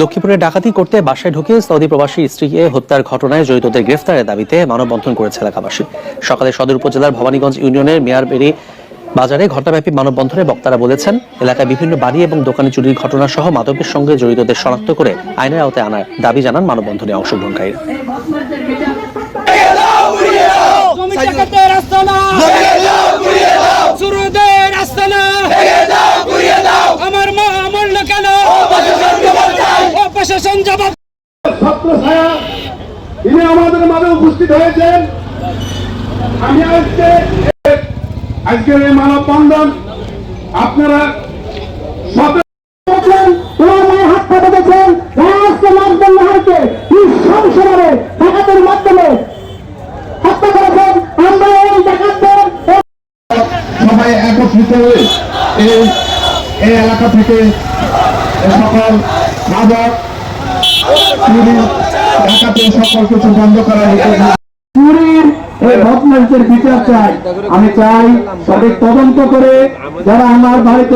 লক্ষ্মীপুরে ডাকাতি করতে বাসায় ঢুকে সৌদি প্রবাসী স্ত্রীকে হত্যার ঘটনায় জড়িতদের গ্রেফতারের দাবিতে মানববন্ধন করেছে এলাকাবাসী সকালে সদর উপজেলার ভবানীগঞ্জ ইউনিয়নের মেয়ারবেরি বাজারে ঘটনাব্যাপী মানববন্ধনে বক্তারা বলেছেন এলাকায় বিভিন্ন বাড়ি এবং দোকানে চুরির ঘটনা সহ মাদকের সঙ্গে জড়িতদের শনাক্ত করে আইনের আওতায় আনার দাবি জানান মানববন্ধনে অংশগ্রহণকারীরা ছাত্র ছায়া, তিনি আমাদের মাঝে উপস্থিত হয়েছেন। আমি আজকে আজকের এই আপনারা করেছেন। আমরা এই সবাই একত্রিত হয়ে এই এলাকা থেকে সকল মাদক সকল চুরির বিচার চাই। আমি চাই সঠিক তদন্ত করে যারা আমার বাড়িতে